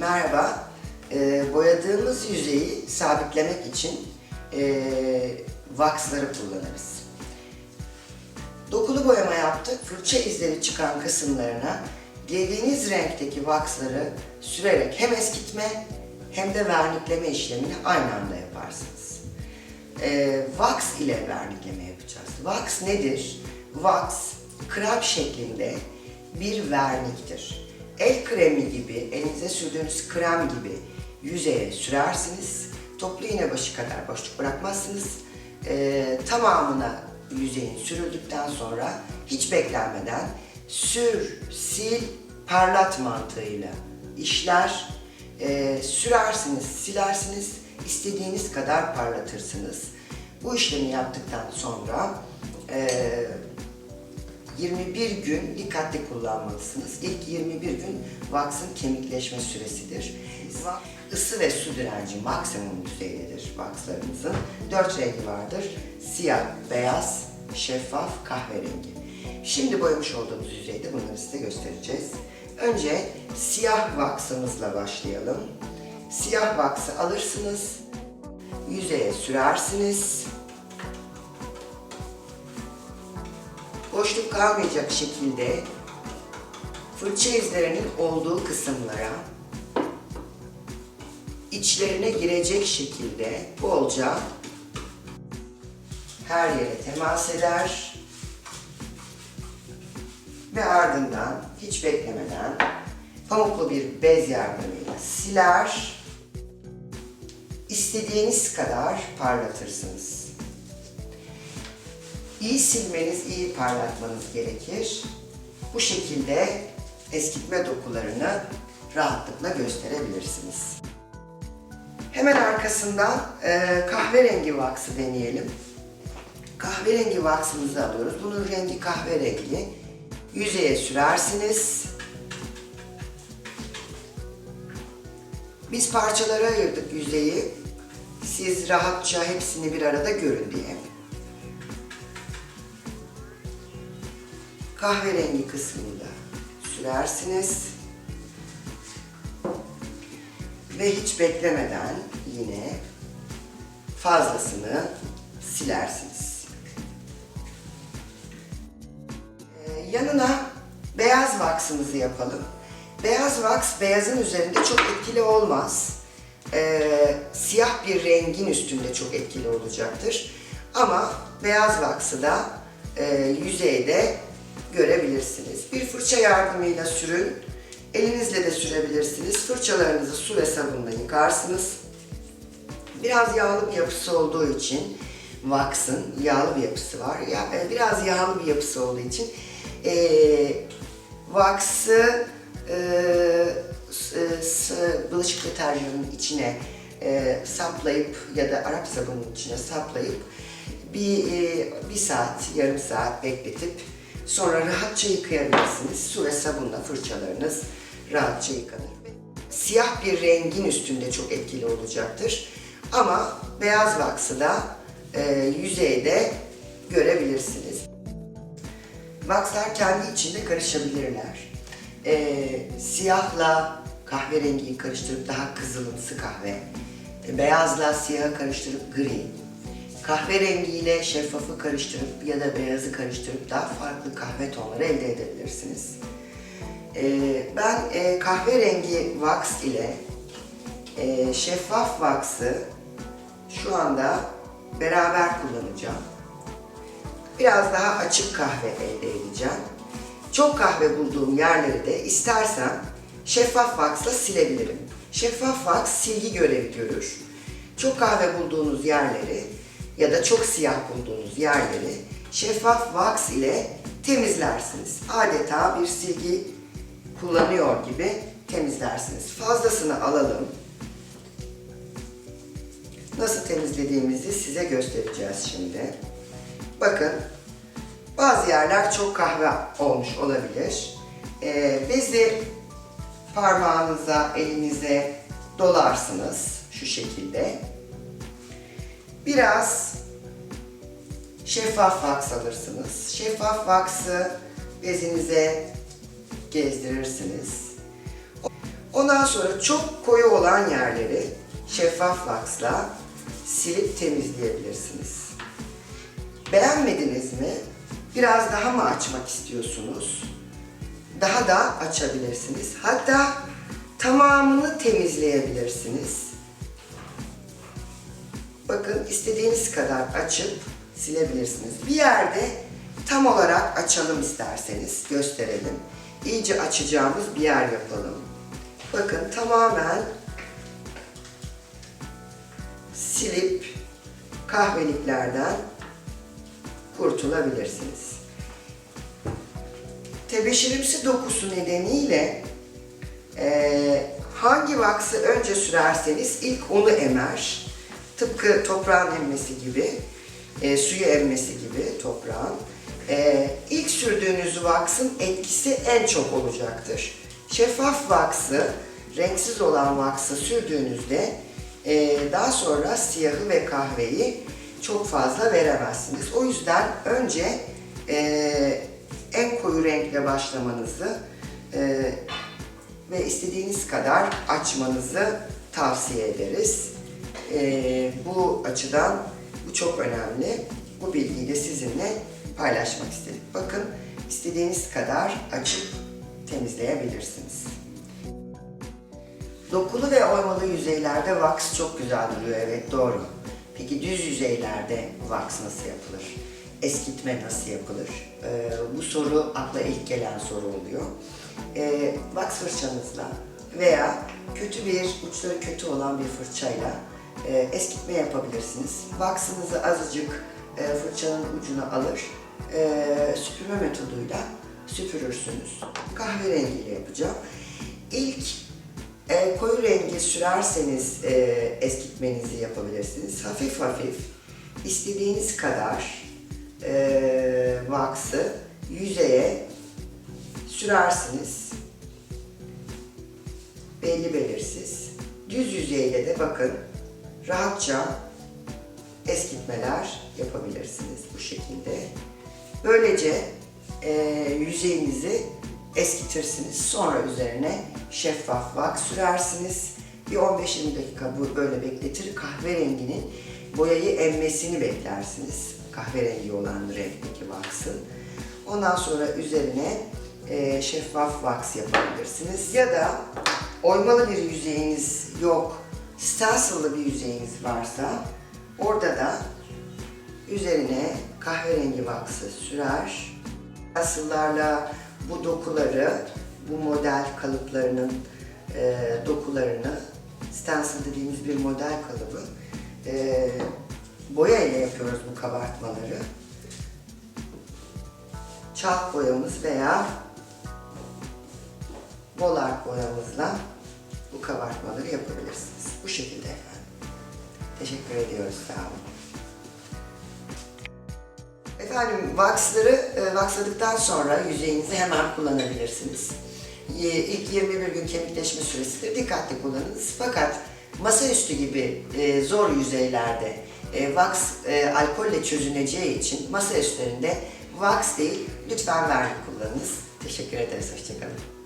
Merhaba. Ee, boyadığımız yüzeyi sabitlemek için ee, vaksları kullanırız. Dokulu boyama yaptık. Fırça izleri çıkan kısımlarına dilediğiniz renkteki vaksları sürerek hem eskitme hem de vernikleme işlemini aynı anda yaparsınız. Ee, wax ile vernikleme yapacağız. Wax nedir? Wax, krem şeklinde bir verniktir. El kremi gibi, elinize sürdüğünüz krem gibi yüzeye sürersiniz. Toplu iğne başı kadar boşluk bırakmazsınız. Ee, tamamına yüzeyin sürüldükten sonra hiç beklenmeden sür, sil, parlat mantığıyla işler. Ee, sürersiniz, silersiniz, istediğiniz kadar parlatırsınız. Bu işlemi yaptıktan sonra ee, 21 gün dikkatli kullanmalısınız. İlk 21 gün vaksın kemikleşme süresidir. Isı ve su direnci maksimum düzeydedir vakslarımızın. Dört rengi vardır. Siyah, beyaz, şeffaf, kahverengi. Şimdi boyamış olduğumuz yüzeyde bunları size göstereceğiz. Önce siyah vaksımızla başlayalım. Siyah vaksı alırsınız, yüzeye sürersiniz. Boşluk kalmayacak şekilde fırça izlerinin olduğu kısımlara içlerine girecek şekilde bolca her yere temas eder ve ardından hiç beklemeden pamuklu bir bez yardımıyla siler istediğiniz kadar parlatırsınız. İyi silmeniz, iyi parlatmanız gerekir. Bu şekilde eskitme dokularını rahatlıkla gösterebilirsiniz. Hemen arkasından e, kahverengi vaksı deneyelim. Kahverengi vaksımızı alıyoruz. Bunun rengi kahverengi. Yüzeye sürersiniz. Biz parçalara ayırdık yüzeyi. Siz rahatça hepsini bir arada görün diye. Kahverengi kısmını da sürersiniz. Ve hiç beklemeden yine fazlasını silersiniz. Ee, yanına beyaz vaksımızı yapalım. Beyaz vaks beyazın üzerinde çok etkili olmaz. Ee, siyah bir rengin üstünde çok etkili olacaktır. Ama beyaz vaksı da e, yüzeyde görebilirsiniz. Bir fırça yardımıyla sürün. Elinizle de sürebilirsiniz. Fırçalarınızı su ve sabunla yıkarsınız. Biraz yağlı bir yapısı olduğu için vaksın yağlı bir yapısı var. Ya e, biraz yağlı bir yapısı olduğu için e, vaksı e, s- bulaşık deterjanının içine e, saplayıp ya da Arap sabunun içine saplayıp bir e, bir saat, yarım saat bekletip Sonra rahatça yıkayabilirsiniz. Su ve sabunla fırçalarınız rahatça yıkanır. Siyah bir rengin üstünde çok etkili olacaktır. Ama beyaz vaksı da e, yüzeyde görebilirsiniz. Vakslar kendi içinde karışabilirler. E, siyahla kahverengiyi karıştırıp daha kızılımsı kahve, e, beyazla siyahı karıştırıp gri, kahverengiyle şeffafı karıştırıp ya da beyazı karıştırıp daha farklı kahve tonları elde edebilirsiniz. Ee, ben e, kahverengi wax ile e, şeffaf wax'ı şu anda beraber kullanacağım. Biraz daha açık kahve elde edeceğim. Çok kahve bulduğum yerleri de istersen şeffaf wax'la silebilirim. Şeffaf wax silgi görevi görür. Çok kahve bulduğunuz yerleri ya da çok siyah bulduğunuz yerleri şeffaf wax ile temizlersiniz. Adeta bir silgi kullanıyor gibi temizlersiniz. Fazlasını alalım. Nasıl temizlediğimizi size göstereceğiz şimdi. Bakın bazı yerler çok kahve olmuş olabilir. Ee, bezi parmağınıza, elinize dolarsınız şu şekilde. Biraz şeffaf wax alırsınız. Şeffaf wax'ı bezinize gezdirirsiniz. Ondan sonra çok koyu olan yerleri şeffaf vaksla silip temizleyebilirsiniz. Beğenmediniz mi? Biraz daha mı açmak istiyorsunuz? Daha da açabilirsiniz. Hatta tamamını temizleyebilirsiniz. Bakın istediğiniz kadar açıp silebilirsiniz. Bir yerde tam olarak açalım isterseniz gösterelim. İyice açacağımız bir yer yapalım. Bakın tamamen silip kahveliklerden kurtulabilirsiniz. Tebeşirimsi dokusu nedeniyle eee, hangi vaksı önce sürerseniz ilk onu emer. Tıpkı toprağın emmesi gibi, eee, suyu emmesi gibi toprağın. Eee ilk sürdüğünüz vaksın etkisi en çok olacaktır. Şeffaf vaksı, renksiz olan vaksı sürdüğünüzde eee, daha sonra siyahı ve kahveyi çok fazla veremezsiniz. O yüzden önce eee, en koyu renkle başlamanızı eee, ve istediğiniz kadar açmanızı tavsiye ederiz. Eee, bu açıdan bu çok önemli. Bu bilgiyi de sizinle paylaşmak istedik. Bakın istediğiniz kadar açıp temizleyebilirsiniz. Dokulu ve oymalı yüzeylerde wax çok güzel duruyor, evet doğru. Peki düz yüzeylerde wax nasıl yapılır? Eskitme nasıl yapılır? Ee, bu soru akla ilk gelen soru oluyor. Ee, wax fırçanızla veya kötü bir, uçları kötü olan bir fırçayla e, eskitme yapabilirsiniz. Wax'ınızı azıcık e, fırçanın ucuna alır, e, süpürme metoduyla süpürürsünüz. Kahverengiyle yapacağım. İlk e, koyu rengi sürerseniz e, eskitmenizi yapabilirsiniz. Hafif hafif istediğiniz kadar e, wax'ı yüzeye sürersiniz. Belli belirsiz. Düz yüzeyle de bakın rahatça eskitmeler yapabilirsiniz bu şekilde. Böylece e, yüzeyinizi eskitirsiniz. Sonra üzerine şeffaf wax sürersiniz. Bir 15-20 dakika bu böyle bekletir. Kahverenginin boyayı emmesini beklersiniz. Kahverengi olan renkteki wax'ın. Ondan sonra üzerine e, şeffaf wax yapabilirsiniz. Ya da oymalı bir yüzeyiniz yok, stencil'lı bir yüzeyiniz varsa orada da üzerine kahverengi wax'ı sürer. Stencil'larla bu dokuları, bu model kalıplarının e, dokularını, stencil dediğimiz bir model kalıbı, e, boya ile yapıyoruz bu kabartmaları. Chalk boyamız veya Bolar boyamızla bu kabartmaları yapabilirsiniz. Bu şekilde efendim. Teşekkür ediyoruz. Sağ olun. Efendim waxları e, waxladıktan sonra yüzeyinizi hemen kullanabilirsiniz. E, İlk 21 gün kemikleşme süresidir. Dikkatli kullanınız. Fakat masaüstü gibi e, zor yüzeylerde e, wax e, alkolle çözüneceği için masa üstlerinde wax değil lütfen vernik kullanınız. Teşekkür ederiz. Hoşçakalın.